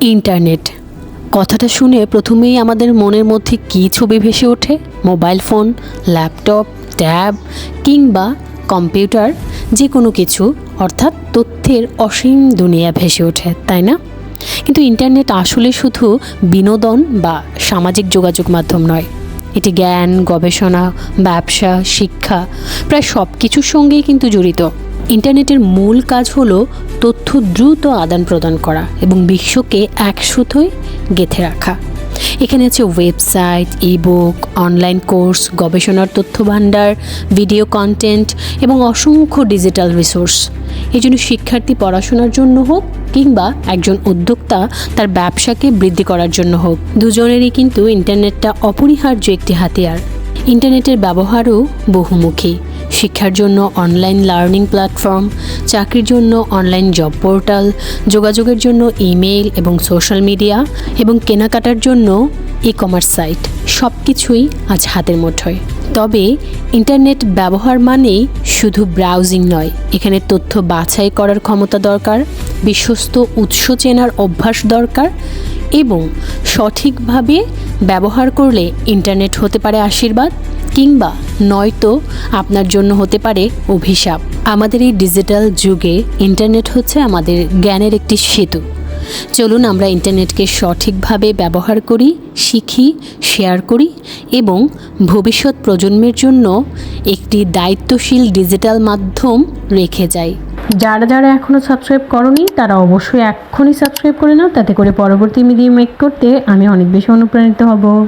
Internet. কথাটা শুনে প্রথমেই আমাদের মনের মধ্যে কী ছবি ভেসে ওঠে? মোবাইল ফোন, ল্যাপটপ, ট্যাব কিংবা কম্পিউটার যে কোনো কিছু, অর্থাৎ তথ্যের অসীম দুনিয়া ভেসে ওঠে, তাই না? কিন্তু ইন্টারনেট আসলে শুধু বিনোদন বা সামাজিক যোগাযোগ মাধ্যম নয়। এটি জ্ঞান, গবেষণা ব্যবসা, শিক্ষা, প্রায় সব কিছুর সঙ্গেই কিন্তু জড়িত। ইন্টারনেটের মূল কাজ হলো তথ্য দ্রুত আদান প্রদান করা এবং বিশ্বকে এক সুতোয় গেঁথে রাখা। এখানে আছে ওয়েবসাইট ইবুক অনলাইন কোর্স গবেষণার তথ্য ভাণ্ডার ভিডিও কন্টেন্ট এবং অসংখ্য ডিজিটাল রিসোর্স এই জন্য শিক্ষার্থী পড়াশোনার জন্য হোক কিংবা একজন উদ্যোক্তা তার ব্যবসাকে বৃদ্ধি করার জন্য হোক, দুজনেরই কিন্তু ইন্টারনেটটা অপরিহার্য একটি হাতিয়ার। ইন্টারনেটের ব্যবহারও বহুমুখী। শিক্ষার জন্য অনলাইন লার্নিং প্ল্যাটফর্ম চাকরির জন্য অনলাইন জব পোর্টাল যোগাযোগের জন্য ইমেল এবং সোশ্যাল মিডিয়া এবং কেনাকাটার জন্য ই কমার্স সাইট সব কিছুই আজ হাতের মুঠোয়। তবে ইন্টারনেট ব্যবহার মানেই শুধু ব্রাউজিং নয়, এখানে তথ্য বাছাই করার ক্ষমতা দরকার, বিশ্বস্ত উৎস চেনার অভ্যাস দরকার এবং সঠিকভাবে ব্যবহার করলে ইন্টারনেট হতে পারে আশীর্বাদ কিংবা নয়তো আপনার জন্য হতে পারে অভিশাপ। আমাদের এই ডিজিটাল যুগে ইন্টারনেট হচ্ছে আমাদের জ্ঞানের একটি সেতু। চলুন আমরা ইন্টারনেটকে সঠিকভাবে ব্যবহার করি, শিখি, শেয়ার করি এবং ভবিষ্যৎ প্রজন্মের জন্য একটি দায়িত্বশীল ডিজিটাল মাধ্যম রেখে যাই। যারা যারা এখনও সাবস্ক্রাইব করনি, তারা অবশ্যই এক্ষুনি সাবস্ক্রাইব করে নাও। তাতে করে পরবর্তী ভিডিও মেক করতে আমি অনেক বেশি অনুপ্রাণিত হব।